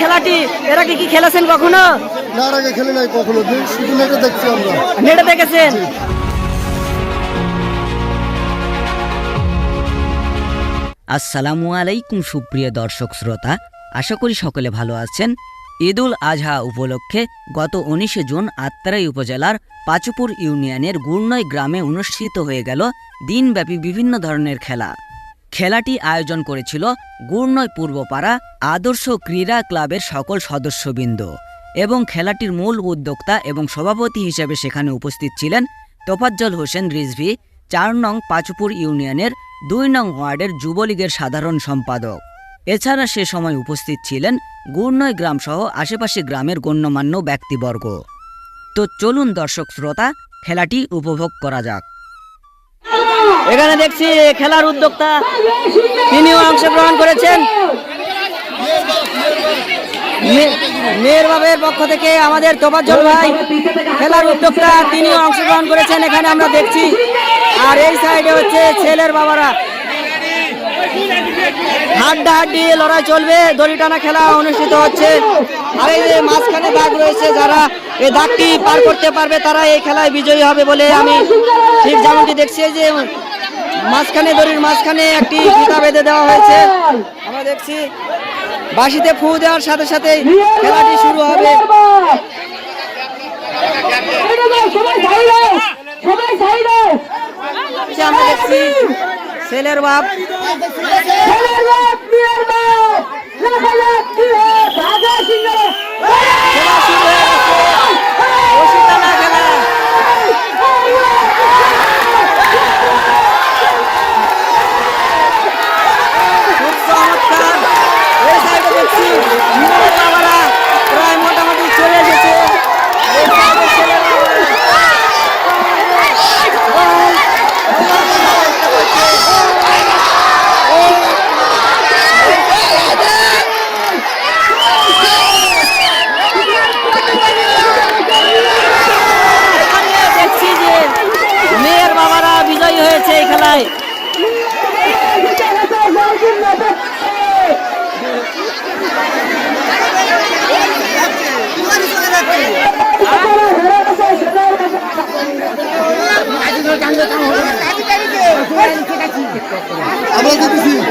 খেলাটি এর আগে কি খেলেছেন কখনো? না আগে খেলে নাই কখনো শুধু নেটে দেখছি আমরা। নেটে দেখেছেন? আসসালামু আলাইকুম সুপ্রিয় দর্শক শ্রোতা। আশা করি সকলে ভালো আছেন। ঈদুল আজহা উপলক্ষে গত উনিশে জুন আত্রাই উপজেলার পাচুপুর ইউনিয়নের গুর্নয় গ্রামে অনুষ্ঠিত হয়ে গেল দিনব্যাপী বিভিন্ন ধরনের খেলা। খেলাটি আয়োজন করেছিল গুর্নয় পূর্বপাড়া আদর্শ ক্রীড়া ক্লাবের সকল সদস্যবৃন্দ এবং খেলাটির মূল উদ্যোক্তা এবং সভাপতি হিসেবে সেখানে উপস্থিত ছিলেন তোফাজ্জল হোসেন রিজভি, চার নং পাচুপুর ইউনিয়নের দুই নং ওয়ার্ডের যুবলীগের সাধারণ সম্পাদক। এছাড়া সে সময় উপস্থিত ছিলেন গুর্নয় গ্রামসহ আশেপাশে গ্রামের গণ্যমান্য ব্যক্তিবর্গ। তো চলুন দর্শক শ্রোতা, খেলাটি উপভোগ করা যাক। এখানে দেখছি খেলার উদ্যোক্তা। তিনিও অংশগ্রহণ করেছেন। মেয়ের বাবের পক্ষ থেকে আমাদের তোফাজ্জল ভাই, খেলার উদ্যোক্তা, তিনিও অংশগ্রহণ করেছেন এখানে আমরা দেখছি। আর এই সাইডে হচ্ছে ছেলের বাবারা। হাড্ডা হাড্ডি লড়াই চলবে দড়ি টানা খেলা অনুষ্ঠিত হচ্ছে। আর এই যে মাঝখানে দাগ রয়েছে, যারা এই দাগটি পার করতে পারবে, তারা এই খেলায় বিজয়ী হবে বলে আমি ঠিক যেমনটি দেখছি। যে মাঝখানে দড়ির মাঝখানে একটি ফিতা বেঁধে দেওয়া হয়েছে। আমরা দেখছি বাঁশিতে ফু দেওয়ার সাথে সাথে খেলাটি শুরু হবে। দেখছি ছেলের বাপ। খেলা শুরু হয়ে গেছে রশি টানা খেলা খুব চমৎকার এই সাইডে দেখছি মেয়ের বাবারা প্রায় মোটামুটি চলে এসেছে এই সাইডে ছেলের বাবারা। এখানে দেখছি যে মেয়ের বাবারা বিজয়ী হয়েছে এই খেলায় আমরা দেখেছি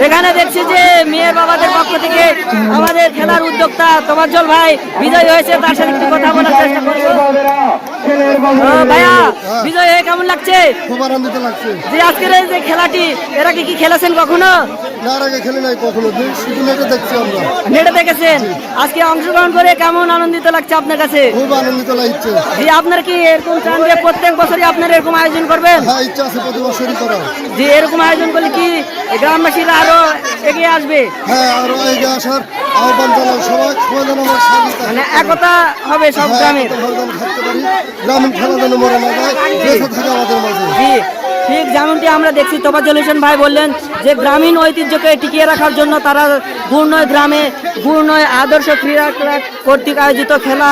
এখানে দেখছি যে মেয়ের বাবাদের পক্ষ থেকে আমাদের খেলার উদ্যোক্তা তোমাজ্জল ভাই বিজয় হয়েছে তার সাথে একটু কথা বলার চেষ্টা করব। ভাইয়া বিজয় হয়ে কেমন লাগছে? খুব আনন্দিত লাগছে। যে আজকের এই যে খেলাটি এর আগে কি খেলেছেন কখনো? না আগে খেলে নাই কখনো শুধু নেটে দেখছি আমরা। নেটে দেখেছেন? আজকে অংশগ্রহণ করে কেমন আনন্দিত লাগছে আপনার কাছে? খুব আনন্দিত লাগছে। যে আপনার কি এরকম চান যে প্রত্যেক বছরই আপনার এরকম আয়োজন করবেন? হ্যাঁ ইচ্ছা আছে প্রতি বছরই করা যে এরকম আয়োজন করলে কি গ্রামবাসীরা আরও এগিয়ে আসবে? হ্যাঁ আরও এগিয়ে আসার আহ্বান জানাই সবাই সবাই যেন আমার সাথে মানে একতা হবে সব হ্যাঁ, পারি। গ্রামীণ খেলা যেন মরে না যায় আমাদের মাঝে। জি ঠিক যেমনটি আমরা দেখছি, তোফাজ্জল হোসেন ভাই বললেন যে গ্রামীণ ঐতিহ্যকে টিকিয়ে রাখার জন্য তারা গুড়নয় গ্রামে গুড়নয় আদর্শ ক্রীড়া ক্লাব কর্তৃক আয়োজিত খেলা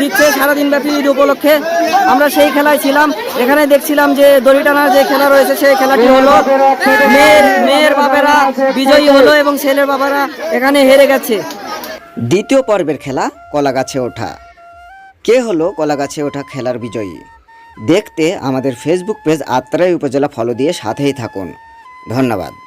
দিচ্ছে সারাদিন ব্যাপী ঈদ উপলক্ষে। আমরা সেই খেলায় ছিলাম। এখানে দেখছিলাম যে দড়ি টানার যে খেলা রয়েছে, সেই খেলাটি হলো মেয়ের মেয়ের বাবারা বিজয়ী হলো এবং ছেলের বাবারা এখানে হেরে গেছে। দ্বিতীয় পর্বের খেলা কলাগাছে ওঠা। কে হলো কলাগাছে ওঠা খেলার বিজয়ী? দেখতে আমাদের ফেসবুক পেজ আত্রাই উপজেলা ফলো দিয়ে সাথেই থাকুন। ধন্যবাদ।